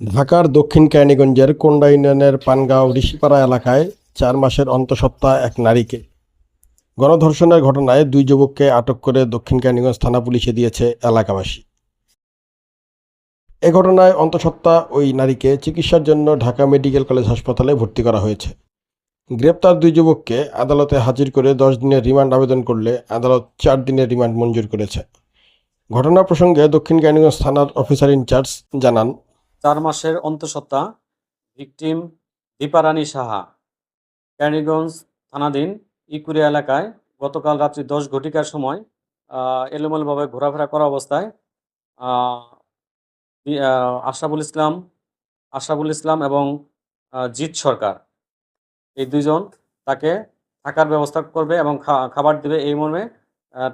ঢাকার দক্ষিণ কেরানীগঞ্জের কোন্ডা ইউনিয়নের পানগাঁও ঋষিপাড়া এলাকায় চার মাসের অন্তঃসত্ত্বা এক নারীকে গণধর্ষণের ঘটনায় দুই যুবককে আটক করে দক্ষিণ কেরানীগঞ্জ থানা পুলিশে দিয়েছে এলাকাবাসী। এ ঘটনায় অন্তঃসত্ত্বা ওই নারীকে চিকিৎসার জন্য ঢাকা মেডিকেল কলেজ হাসপাতালে ভর্তি করা হয়েছে। গ্রেপ্তার দুই যুবককে আদালতে হাজির করে দশ দিনের রিমান্ড আবেদন করলে আদালত চার দিনের রিমান্ড মঞ্জুর করেছে। ঘটনা প্রসঙ্গে দক্ষিণ কেরানীগঞ্জ থানার অফিসার ইনচার্জ জানান চার মাসের অন্তঃসত্ত্বা ভিকটিম দীপারানী সাহা ক্যানিগঞ্জ থানাধীন ইকুরিয়া এলাকায় গতকাল রাত্রি দশ ঘটিকার সময় এলোমেলোভাবে ঘোরাফেরা করা অবস্থায় আশরাফুল ইসলাম আশরাফুল ইসলাম এবং জিৎ সরকার এই দুইজন তাকে থাকার ব্যবস্থা করবে এবং খাবার দিবে এই মর্মে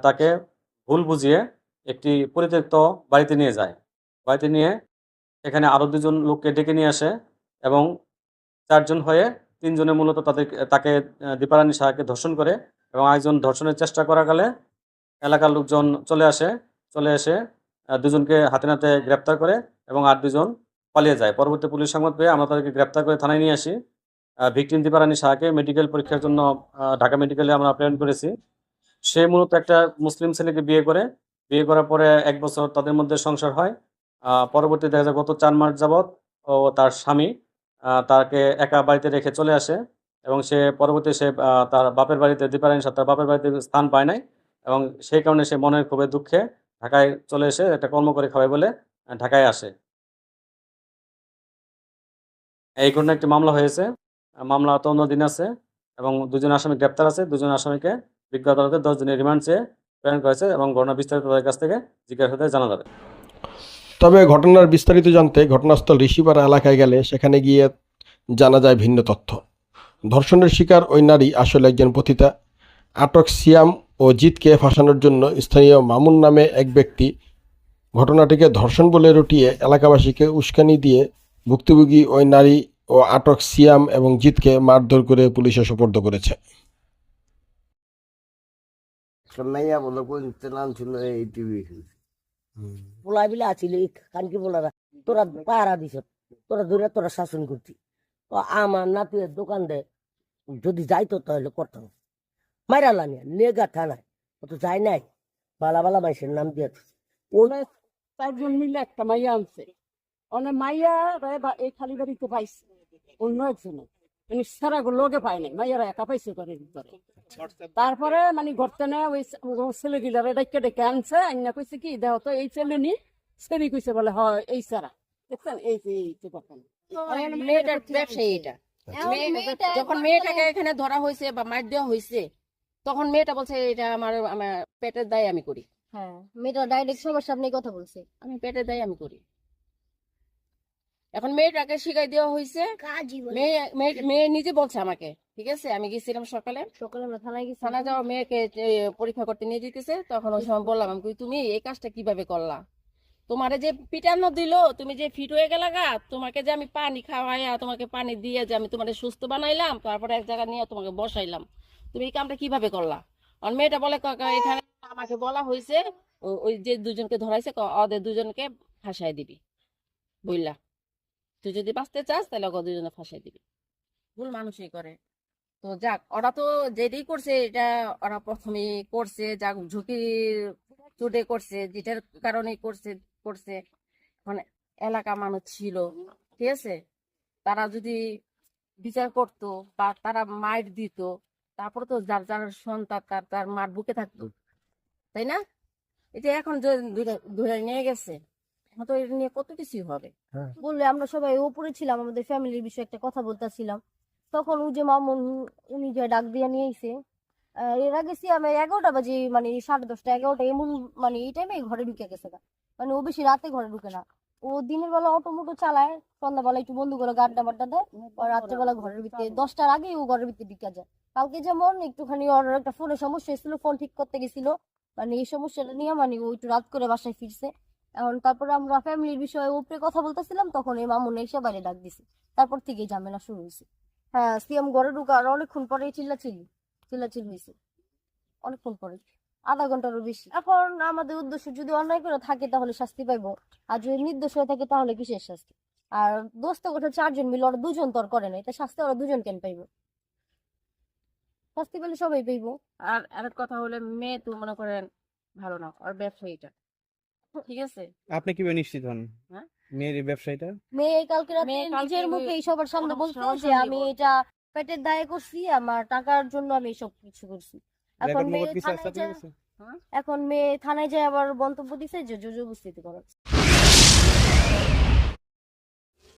তাকে ভুল বুঝিয়ে একটি পরিত্যক্ত বাড়িতে নিয়ে যায়। বাড়িতে নিয়ে এখানে আরও দুজন লোককে ডেকে নিয়ে আসে এবং চারজন হয়ে তিনজনে মূলত তাদের, তাকে দীপারানী সাহাকে ধর্ষণ করে এবং একজন ধর্ষণের চেষ্টা করাকালে এলাকার লোকজন চলে আসে, চলে এসে দুজনকে হাতে নাতে গ্রেপ্তার করে এবং আর দুজন পালিয়ে যায়। পরবর্তী পুলিশ সংবাদ পেয়ে আমরা তাদেরকে গ্রেপ্তার করে থানায় নিয়ে আসি। ভিকটিম দীপারানী সাহাকে মেডিকেল পরীক্ষার জন্য ঢাকা মেডিকেলে আমরা প্রেরণ করেছি। সে মূলত একটা মুসলিম ছেলেকে বিয়ে করে। বিয়ে করার পরে এক বছর তাদের মধ্যে সংসার হয়। পরবর্তী দেখা যায় গত চার মাস যাবৎ ও তার স্বামী তাকে একা বাড়িতে রেখে চলে আসে এবং সে পরবর্তী সে তার বাপের বাড়িতে দীপারায়ণ সাথে তার বাপের বাড়িতে স্থান পায় নাই এবং সেই কারণে সে মনের খুবই দুঃখে ঢাকায় চলে এসে একটা কর্ম করে খাবে বলে ঢাকায় আসে। এই ঘটনা একটি মামলা হয়েছে। মামলা তদন্তাধীন আছে এবং দুজন আসামি গ্রেপ্তার আছে। দুজন আসামিকে বিজ্ঞ আদালতে দশ দিনের রিমান্ড চেয়ে প্রেরণ করেছে এবং ঘটনা বিস্তারিত তাদের কাছ থেকে জিজ্ঞাসাবাদে জানা যাবে। তবে ঘটনার বিস্তারিত জানতে ঘটনাস্থল ঋষিপাড়া এলাকায় গেলে সেখানে গিয়ে জানা যায় ভিন্ন তথ্য। ধর্ষণের শিকার ওই নারী আসলে একজন পতিতা। আটক সিয়াম ও জিতকে ফাঁসানোর জন্য স্থানীয় মামুন নামে এক ব্যক্তি ঘটনাটিকে ধর্ষণ বলে রটিয়ে এলাকাবাসীকে উস্কানি দিয়ে ভুক্তভোগী ওই নারী ও আটক সিয়াম এবং জিতকে মারধর করে পুলিশে সোপর্দ করেছে। বলো কোন নাম ছিল এই টিভি? পোলা বিলা আছিল কানকি পোলারা তোরা পাহারা দিছ তোরা ধরে তোরা শাসন করছি তো আমার নাতির দোকান দে যদি যাইতো তাহলে করতাম। মাইরা লানি লেগা থানায় ও তো যাই নাই। বালা বালা মাইসের নাম দিয়েছে ওরা চারজন মিলে একটা মাইয়া আনছে। অনেক মাইয়া রে বা এই খালি বাড়িতে পাইছে। অন্য একজনে। মানে সারা লোকে পায় নাই মাইয়ারা একা পাইছে করে ভিতরে। তারপরে মানে ঘরতে নেয় ওই ছেলে গিলারে ডেকে ডেকে আনছে আইনা কইছে কি দেহ তো এই ছেলে নি ছেলে কইছে বলে হয় এই সারা দেখছেন? এই যে এই যে মেয়েটার ব্যবসায়ী এটা যখন মেয়েটাকে এখানে ধরা হয়েছে বা মার দেওয়া হয়েছে তখন মেয়েটা বলছে এটা আমার আমার পেটের দায় আমি করি। হ্যাঁ মেয়েটা ডাইরেক্ট সবার সামনে কথা বলছে আমি পেটের দায় আমি করি। এখন মেয়েটাকে শিখাই দেওয়া হয়েছে মেয়ে মেয়ে- মেয়ে নিজে বলছে আমাকে ঠিক আছে? আমি গেছিলাম সকালে। সকালে আমরা থানায় গেছি। থানা যাওয়া মেয়েকে পরীক্ষা করতে নিয়ে যেতেছে তখন ওই সময় বললাম আমি তুমি এই কাজটা কীভাবে করলা? তোমারে যে পিটানো দিল তুমি যে ফিট হয়ে গেলা গা তোমাকে যে আমি পানি খাওয়াইয়া তোমাকে পানি দিয়ে যে আমি তোমার সুস্থ বানাইলাম তারপরে এক জায়গায় নিয়ে তোমাকে বসাইলাম। তুমি এই কামটা কীভাবে করলা? আর মেয়েটা বলে কাকা এখানে আমাকে বলা হয়েছে ওই যে দুজনকে ধরাইছে ওদের দুজনকে ফাঁসাই দিবি বুঝলা? তুই যদি বাঁচতে চাস, তাহলে ওকে দুজনে ফাঁসাই দিবি। ভুল মানুষই করে। তো যাক, ওরা তো যেটাই করছে, এটা ওরা প্রথমে করছে, যাক, ঝুঁকি চুটে করছে, যেটার কারণে করছে করছে। মানে এলাকা মানুষ ছিল, ঠিক আছে? তারা যদি বিচার করতো বা তারা মাইর দিত, তারপরে তো যার যার সন্তান, তার তার মার বুকে থাকতো, তাই না? এটা এখন ধরে নিয়ে গেছে এখন তো এটা নিয়ে কত কিছু হবে। বললে আমরা সবাই উপরে ছিলাম আমাদের ফ্যামিলির বিষয়ে একটা কথা বলতেছিলাম। তখন ওই যে মামুন উনি যে ডাক দিয়ে নিয়ে এসে এর আগে সি আমি এগারোটা বাজে মানে সাড়ে দশটা এগারোটা এমন মানে এই টাইমে ঘরে ঢুকে গেছে গা। মানে ও বেশি রাতে ঘরে ঢুকে না। ও দিনের বেলা অটো মোটো চালায় সন্ধ্যাবেলা একটু বন্ধু করে গাড্ডা বাড্ডা দেয় আর রাত্রেবেলা ঘরের ভিতরে দশটার আগেই ও ঘরের ভিতরে ঢুকে যায়। কালকে যেমন একটুখানি ওর একটা ফোনের সমস্যা হয়েছিল ফোন ঠিক করতে গেছিল। মানে এই সমস্যাটা নিয়ে মানে ও একটু রাত করে বাসায় ফিরছে। এখন তারপরে আমরা ফ্যামিলির বিষয়ে উপরে কথা বলতেছিলাম, তখন এই মামুন এসে বাইরে ডাক দিছে। তারপর থেকেই ঝামেলা শুরু হয়েছে। হ্যাঁ সিএম ঘরে ঢুকা আর অনেকক্ষণ পরে চিল্লাচিল্লি চিল্লাচিল্লি হয়েছে। অনেকক্ষণ পরে, আধা ঘন্টারও বেশি। এখন আমাদের উদ্দেশ্য যদি অন্যায় করে থাকে তাহলে শাস্তি পাইবো। আর যদি নির্দোষ হয়ে থাকে তাহলে কিসের শাস্তি? আর দোস্ত কথা চারজন মিলে ওরা দুজন তোর করে নাই তা শাস্তি ওরা দুজন কেন পাইব? শাস্তি পেলে সবাই পাইব। আর আরেক কথা হলে, মেয়ে তো মনে করেন ভালো না আর ব্যবসায়ীটা ঠিক আছে। আপনি কীভাবে নিশ্চিত হন? হ্যাঁ? মেয়ের ব্যবসায়ীটা? মেয়ে কালকে রাতে নিজের মুখে সবার সামনে বলছে যে আমি এটা পেটের দায়ে করছি আমার টাকার জন্য আমি এসব কিছু করছি। এখন মেয়ে থানায় কাছে এখন মেয়ে থানায় যায় আবার মন্তব্য দিছে যে জোর জবরদস্তি করা